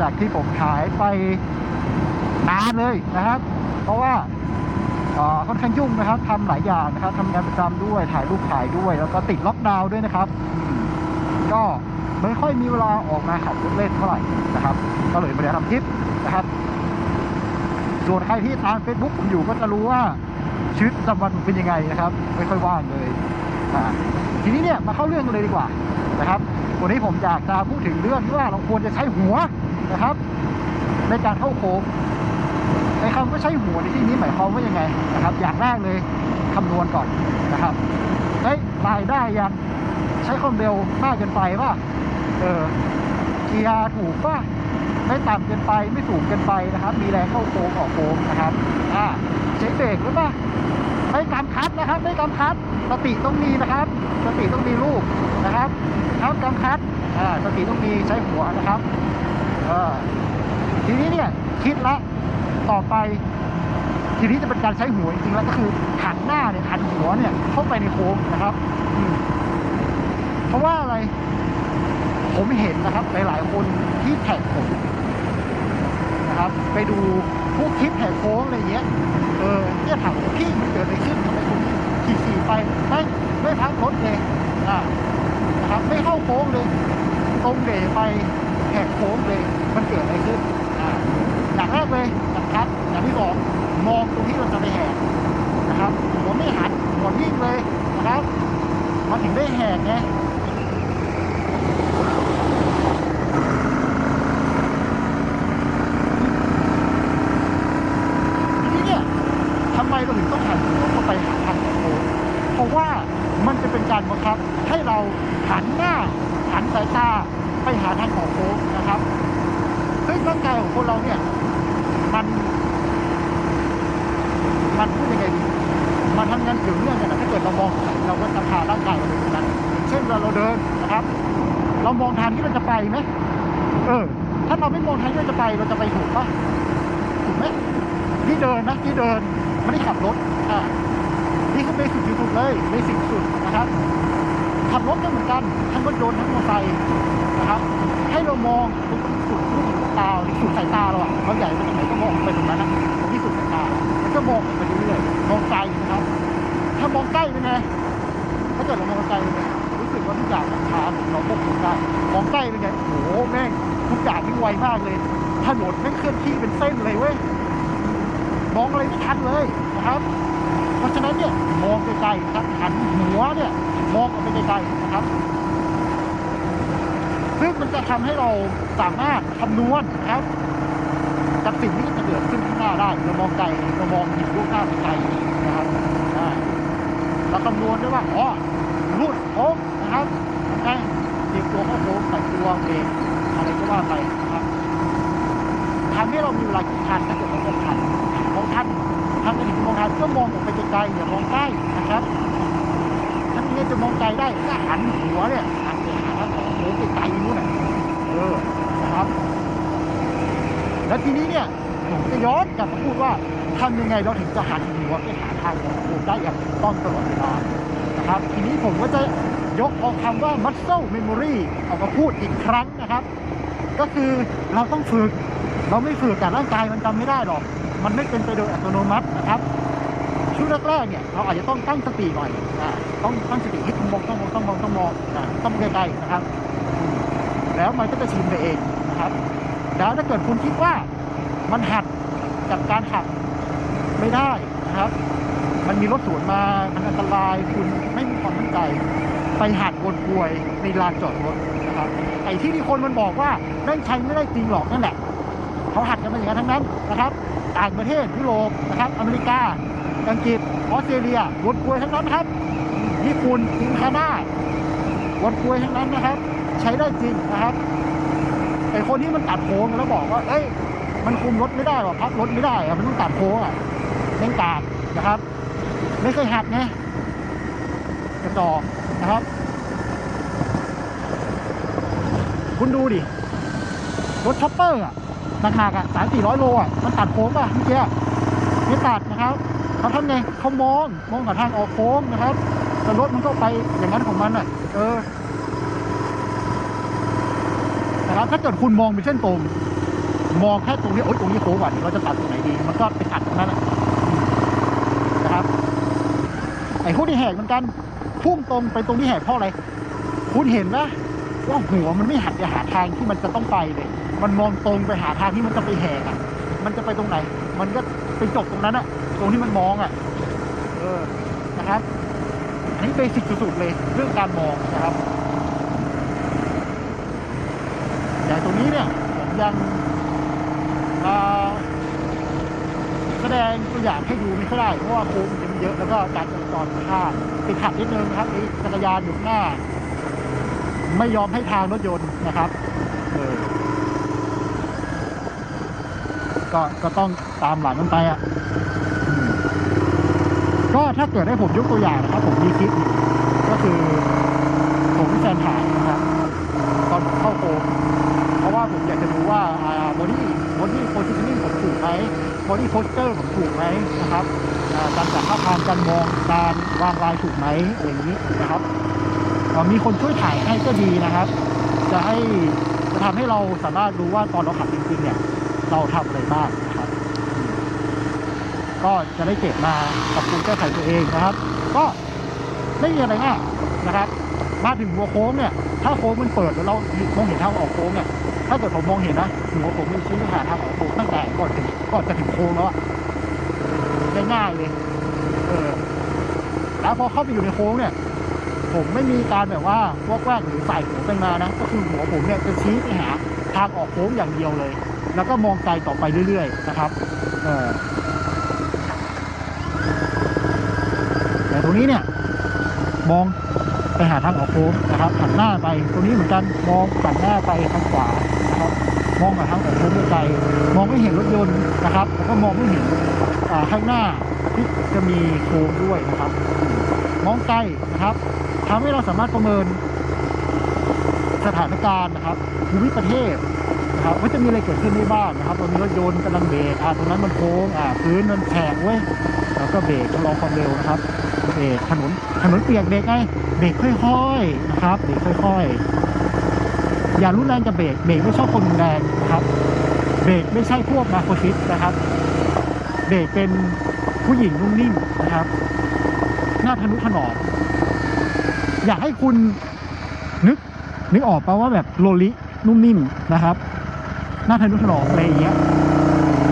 จากที่ผมหายไปนานเลยนะครับ เพราะว่าค่อนข้างยุ่งนะครับทำหลายอย่างนะครับทำงานประจำด้วยถ่ายรูปถ่ายด้วย แล้วก็ติดล็อกดาวน์ด้วยนะครับ ก็ไม่ค่อยมีเวลาออกมาขับรถเล่นเท่าไหร่นะครับ ก็เลยไม่ได้ทำคลิปนะครับ ส่วนใครที่ตาม Facebook ผมอยู่ก็จะรู้ว่าชีวิตประจำวันเป็นยังไงนะครับ ไม่ค่อยว่างเลยทีนี้เนี่ยมาเข้าเรื่องกันเลยดีกว่านะครับ วันนี้ผมอยากจะพูดถึงเรื่องที่ว่าเราควรจะใช้หัว นะครับ ในการเข้าโค้งในคำว่าใช้หัวในที่นี้หมายความว่ายังไงนะครับ อย่างแรกเลยคำนวณก่อนนะครับเฮ้ยรายได้ยังใช้ความเร็วมากเกินไปป่ะเออเกียร์ถูกป่ะไม่ต่ำเกินไปไม่สูงเกินไปนะครับ มีแรงเข้าโค้งออกโค้งนะครับอ่าใช้เบรกหรือเปล่าไม่กำคัดนะครับไม่กำคัดสติต้องมีนะครับ สติต้องมีลูกนะครับครับกำคัดอ่าสติต้องมีใช้หัวนะครับ เออทีนี้เนี่ยคิดละต่อไป ทีนี้จะเป็นการใช้หัวจริงๆแล้วก็คือหันหน้าเนี่ยหันหัวเนี่ยเข้าไปในโค้งนะครับเพราะว่าอะไร ผมเห็นนะครับ หลายๆคนที่แท็กผมนะครับ ไปดูพวกคลิปแหกโค้งอะไรเงี้ยเออเนี่ยถามพี่มันเกิดอะไรขึ้นทำไมคุณขี่ขี่ไปไม่ไม่พักรถเลยอ่านะครับ ไม่เข้าโค้งเลยตรงเดไปแหกโค้งเลย มันเกิดอะไรขึ้นอ่าอย่างแรกเลยนะครับอย่างที่สองมองตรงที่เราจะไปแหกนะครับหัวไม่หันหัวนิ่งเลยนะครับ มันถึงได้แหกไง ทีนี้เนี่ยทำไมเราถึงต้องหันหัวเข้าไปหาทางของโค้งเพราะว่ามันจะเป็นการบังคับให้เราหันหน้าหันสายตาไปหาทางของโค้งนะครับซึ่งร่างกายของคนเราเนี่ย มัน มันพูดยังไงดีมันทำงานเกี่ยวเนื่องกันนะถ้าเกิดเรามองเราก็จะพาร่างกายเราไปตรงนั้นอย่างเช่นเวลาเราเดินนะ ครับ เรามองทางที่เราจะไปไหมเออ ถ้าเราไม่มองทางที่เราจะไปเราจะไปถูกปะถูกไหมที่เดินนะที่เดินไม่ได้ขับรถอ่านี่คือเบสิกที่สุดเลยเบสิกสุดนะครับ ขับรถก็เหมือนกันทั้งรถยนต์ทั้งมอเตอร์ไซค์นะครับ ให้เรามองไปตรงสุดลูกหูตาหรือสุดสายตาเราอะเขาใหญ่ไปตรงไหนก็มองไปตรงนั้นนะตรงที่สุดสายตาแล้วก็มองไปเรื่อยๆมองไกลนะครับ ถ้ามองใกล้เป็นไงถ้าเกิดเรามองไกลเป็นไง รู้สึกว่าทุกอย่างมันช้าเราควบคุมได้มองใกล้เป็นไงโอ้โหแม่งทุกอย่างนี่ไวมากเลยถนนแม่งเคลื่อนที่เป็นเส้นเลยเว้ยมองอะไรไม่ทันเลยนะครับ เพราะฉะนั้นเนี่ยมองไกลๆครับหันหัวเนี่ยมองออกไปไกลๆนะครับซึ่งมันจะทำให้เราสามารถคำนวณนะครับจากสิ่งที่จะเกิดขึ้นข้างหน้าได้เรามองไกลเรามองห็นรูปหน้าไกลนะครับอ่าเราคำนวณได้ว่าอ๋อรูดโค้ง ครับไงเตรียมตัวเข้าโค้งใส่ตัวเบรกอะไรก็ว่าไปนะครับทำให้เรามีเวลาคิดทันถ้าเกิดเรามองทันมองทันทำให้ถึงมองทันก็มองออกไปไกลๆอย่ามองใกล้นะครับถ้านี้จะมองไกลได้ก็หันหัวเนี่ยหันไปหาของโค้งไกลๆนู่นน่ะเออนะครับ แล้วทีนี้เนี่ยผมจะย้อนกลับมาพูดว่าทำยังไงเราถึงจะหันหัวไปหาทางของโค้งได้อย่างต้องตลอดเวลานะครับ ทีนี้ผมก็จะ ยกเอาคำว่า muscle memory ออกมาพูดอีกครั้งนะครับ ก็คือเราต้องฝึก เราไม่ฝึกกับร่างกายมันจำไม่ได้หรอก มันไม่เป็นไปโดยอัตโนมัตินะครับช่วงแรกๆเนี่ยเราอาจจะต้องตั้งสติหน่อยอ่าต้องตั้งสติให้ต้องมองต้องมองต้องมองต้องมองอ่าต้องใกล้ๆนะครับ แล้วมันก็จะชินไปเองนะครับ แล้วถ้าเกิดคุณคิดว่ามันหัดกับการหักไม่ได้นะครับ มันมีรถสวนมา มันอันตราย คุณไม่มีความมั่นใจ ไปหัดวนกลวยในลานจอดรถนะครับไอ้ที่ที่คนมันบอกว่าแม่งใช้ไม่ได้จริงหรอกนั่นแหละเขาหัดกันมาอย่างนั้นทั้งนั้นนะครับต่างประเทศยุโรปนะครับอเมริกา อังกฤษออสเตรเลียวนกลวยทั้งนั้นครับญี่ปุ่นอินคาน่าวนกลวยทั้งนั้นนะครับ ใช้ได้จริงนะครับไอ้คนที่มันตัดโค้งแล้วบอกว่าเอ้ยมันคุมรถไม่ได้หรอกพับรถไม่ได้อะมันต้องตัดโค้งอะเล่นกากนะครับ ไม่เคยหัดไงกระจอก นะครับ คุณดูดิ รถช็อปเปอร์อะหนักอะสามสี่ร้อยโลอะ มันตัดโค้งป่ะเมื่อกี้ไม่ตัดนะครับเขาทำไงเขามองมองกับทางออกโค้งนะครับแต่รถมันก็ไปอย่างนั้นของมันอะ เออนะครับถ้าเกิดคุณมองเป็นเส้นตรง มองแค่ตรงนี้โอ๊ยตรงนี้โค้งว่ะเดี๋ยวเราจะตัดตรงไหนดี มันก็ไปตัดตรงนั้นน่ะนะครับ ไอ้พวกที่แหกเหมือนกัน พุ่งตรงไปตรงที่แหกเพราะอะไรคุณเห็นไหมว่าหัวมันไม่หันไปหาทางที่มันจะต้องไปเลย มันมองตรงไปหาทางที่มันจะไปแหกอะ มันจะไปตรงไหน มันก็ไปจบตรงนั้นอะตรงที่มันมองอะ เออ นะครับ อันนี้เบสิกสุดๆเลยเรื่องการมองนะครับ แต่ตรงนี้เนี่ยผมยังแสดงตัวอย่างให้ดูไม่ค่อยได้ เพราะว่าโค้งมัน เยอะแล้วก็การจราจรข้างติดขัดนิดนึงครับไอ้จักรยานอยู่ข้างหน้า ไม่ยอมให้ทางรถยนต์นะครับเออก็ก็ต้องตามหลังกันไปอะก็ถ้าเกิดให้ผมยกตัวอย่างนะครับ ผมมีคลิปก็คือ ไหมบอดี้โพสเตอร์ผมถูกไหมนะครับการจัดท่าทางการมองการวางลายถูกไหมอะไรอย่างนี้นะครับมีคนช่วยถ่ายให้ก็ดีนะครับ จะให้จะทำให้เราสามารถรู้ว่าตอนเราขับจริงๆเนี่ยเราทำอะไรบ้างนะครับ ก็จะได้เก็บมาปรับปรุงแก้ไขตัวเองนะครับ ก็ไม่มีอะไรมากนะครับ มาถึงหัวโค้งเนี่ย ถ้าโค้งมันเปิดแล้วเรามองเห็นทางออกโค้งเนี่ย ถ้าเกิดผมมองเห็นนะหัวผมมันชี้หาทางออกโค้งตั้งแต่ก่อนถึงก่อนจะถึงโค้งแล้วอะง่ายๆเลย เออ แล้วพอเข้าไปอยู่ในโค้งเนี่ย ผมไม่มีการแบบว่าวอกแวกหรือใส่หัวไปมานะ ก็คือหัวผมเนี่ยจะชี้ไปหาทางออกโค้งอย่างเดียวเลย แล้วก็มองไกลต่อไปเรื่อยๆ นะครับ เออแต่ตรงนี้เนี่ย มอง ไปหาทางออกโค้งนะครับหันหน้าไปตรงนี้เหมือนกันมองหันหน้าไปทางขวานะครับมองหาทางออกโค้งไกลมองไม่เห็นรถยนต์นะครับแล้วก็มองไม่เห็นข้างหน้าที่จะมีโค้งด้วยนะครับ มองไกลนะครับทำให้เราสามารถประเมินสถานการณ์นะครับภูมิประเทศนะครับว่าจะมีอะไรเกิดขึ้นได้บ้างนะครับเรามีรถยนต์กำลังเบรกอ่าตรงนั้นมันโค้งอ่าพื้นมันแฉกเว้ย แล้วก็เบรกชะลอความเร็วนะครับเบรกถนนถนนเปียกเบรกไงเบรกค่อยๆนะครับเบรกค่อยๆ อย่ารุนแรงกับเบรกเบรกไม่ชอบคนรุนแรงนะครับ เบรกไม่ใช่พวกนาโคชิสนะครับ เบรกเป็นผู้หญิงนุ่มนิ่มนะครับ หน้าทะนุถนอมอยากให้คุณนึกนึกออกปะว่าแบบโลลินุ่มนิ่มนะครับ หน้าทะนุถนอมอะไรอย่างเงี้ย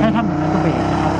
ให้ทำแบบนั้นกับเบรกนะครับ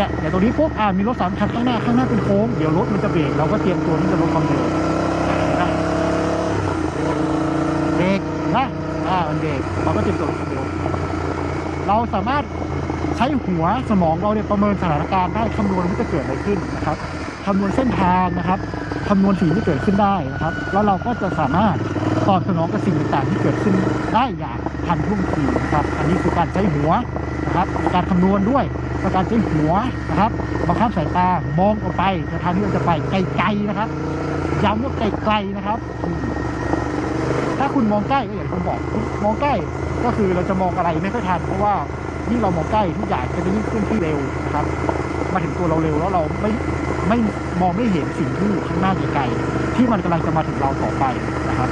เนี่ยเดี๋ยวตรงนี้ปุ๊บอ่ามีรถสามคันข้างหน้าข้างหน้าเป็นโค้งเดี๋ยวรถมันจะเบรกเราก็เตรียมตัวที่จะลดความเร็วนะเบรกนะอ่ามันเบรกเราก็เตรียมตัวลดความเร็วเราสามารถใช้หัวสมองเราเนี่ยประเมินสถานการณ์ได้คำนวณว่าจะเกิดอะไรขึ้นนะครับคำนวณเส้นทางนะครับคำนวณสิ่งที่เกิดขึ้นได้นะครับ แล้วเราก็จะสามารถตอบสนองกับสิ่งต่างๆ ที่เกิดขึ้นได้อย่างทันท่วงทีนะครับ อันนี้คือการใช้หัวนะครับในการคำนวณด้วย ในการใช้หัวนะครับบังคับสายตามองออกไปในทางที่เราจะไปไกลๆนะครับย้ำว่าไกลๆนะครับ ถ้าคุณมองใกล้ก็อย่างที่ผมบอกมองใกล้ก็คือเราจะมองอะไรไม่ค่อยทันเพราะว่ายิ่งเรามองใกล้ทุกอย่างจะยิ่งเคลื่อนที่เร็วนะครับ มาถึงตัวเราเร็วแล้วเราไม่ไม่มองไม่เห็นสิ่งที่อยู่ข้างหน้าไกลๆที่มันกำลังจะมาถึงเราต่อไปนะครับ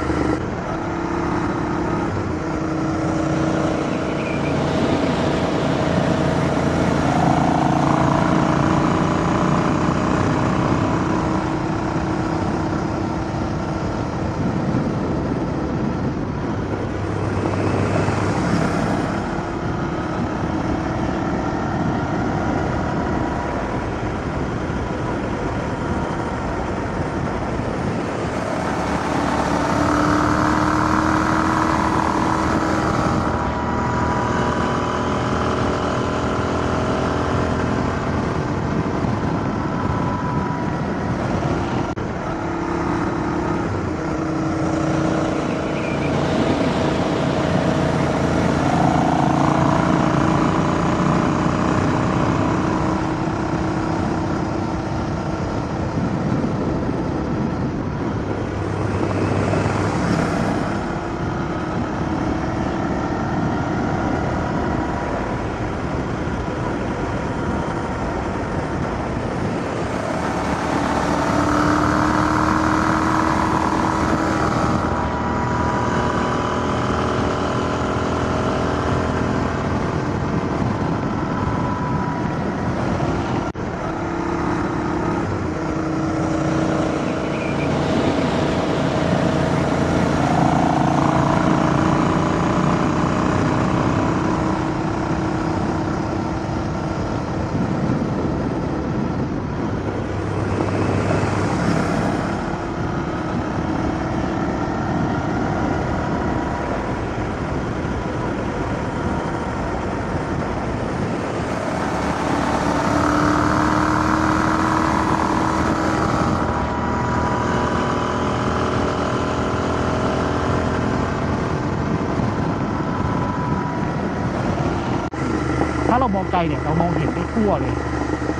ถ้าเรามองไกลเนี่ยเรามองเห็นได้ทั่วเลย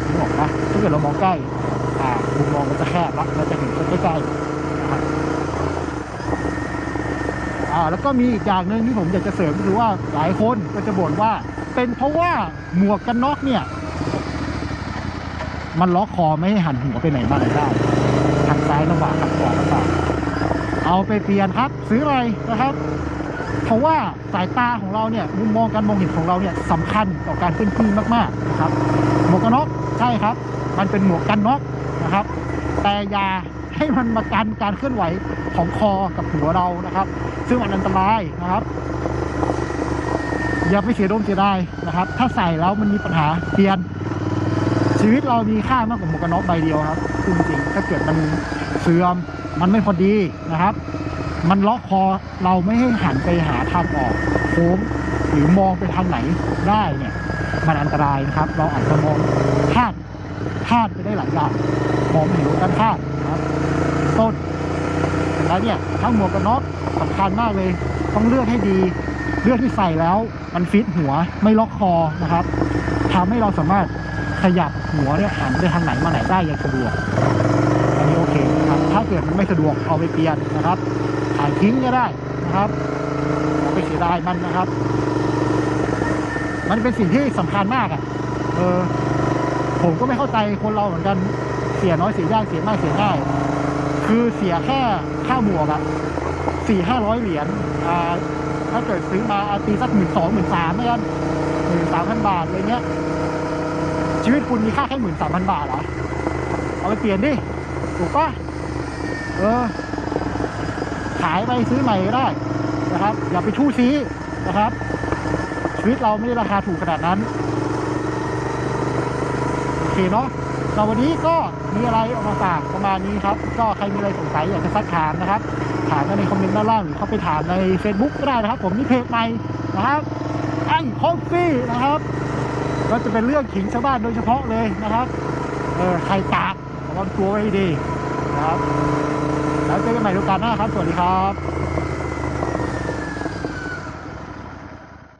นึกออกปะถ้าเกิดเรามองใกล้อ่ามุมมองมันจะแคบละเราจะเห็นคนใกล้ๆนะครับอ่าแล้วก็มีอีกอย่างหนึ่งที่ผมอยากจะเสริมก็คือว่าหลายคนก็จะบ่นว่า เป็นเพราะว่าหมวกกันน็อกเนี่ย มันล็อกคอไม่ให้หันหัวไปไหนมาไหนได้ทางซ้ายลำบากทางขวาลำบากเอาไปเปลี่ยนครับ ซื้ออะไรนะครับ เพราะว่าสายตาของเราเนี่ยมุมมองการมองเห็นของเราเนี่ยสำคัญต่อการเคลื่อนที่มากๆนะครับหมวกกันน็อกใช่ครับ มันเป็นหมวกกันน็อกนะครับ แต่อย่าให้มันมากันการเคลื่อนไหวของคอกับหัวเรานะครับ ซึ่งมันอันตรายนะครับ อย่าไปเสียดมเสียดายนะครับ ถ้าใส่แล้วมันมีปัญหาเปลี่ยนชีวิตเรามีค่ามากกว่าหมวกกันน็อกใบเดียวครับจริงๆถ้าเกิดมันเสื่อมมันไม่พอดีนะครับ มันล็อกคอเราไม่ให้หันไปหาทางออกโค้งหรือมองไปทางไหนได้เนี่ย มันอันตรายนะครับ เราอาจจะมองพลาดพลาดไปได้หลายอย่างมองเห็นกันพลาดนะครับต้นแล้วเนี่ยทั้งหมวกกันน็อกสำคัญมากเลย ต้องเลือกให้ดี เลือกที่ใส่แล้ว มันฟิตหัวไม่ล็อกคอนะครับทำให้เราสามารถขยับหัวเนี่ยหันไปทางไหนมาไหนได้อย่างสะดวกอันนี้โอเคครับ ถ้าเกิดมันไม่สะดวกเอาไปเปลี่ยนนะครับ ขายทิ้งก็ได้นะครับไปเสียดายมันนะครับ มันเป็นสิ่งที่สำคัญมากอะเออผมก็ไม่เข้าใจคนเราเหมือนกันเสียน้อยเสียยากเสียมากเสียง่าย คือเสียแค่ค่าหมวกอะสี่ห้าร้อยเหรียญอ่าถ้าเกิดซื้อมาอาตีสักหมื่นสองหมื่นสามแล้วกันหมื่นสามพันบาทอะไรเงี้ย ชีวิตคุณมีค่าแค่หมื่นสามพันบาทเหรอเอาไปเปลี่ยนดิ ถูกปะเออ ขายไปซื้อใหม่ก็ได้นะครับ อย่าไปชู้ชี้นะครับ ชีวิตเราไม่ได้ราคาถูกขนาดนั้นโอเคเนาะสำหรับวันนี้ก็มีอะไรออกมาฝากประมาณนี้ครับ ก็ใครมีอะไรสงสัยอยากจะซักถามนะครับ ถามในคอมเมนต์ด้านล่างหรือเข้าไปถามใน Facebook ก็ได้นะครับ ผมมีเพจใหม่นะครับไอ้คอฟฟี่นะครับก็จะเป็นเรื่องขิงชาวบ้านโดยเฉพาะเลยนะครับ เออใครตากระวังตัวไว้ให้ดีนะครับ แล้วเจอกันใหม่โอกาสหน้าครับ สวัสดีครับ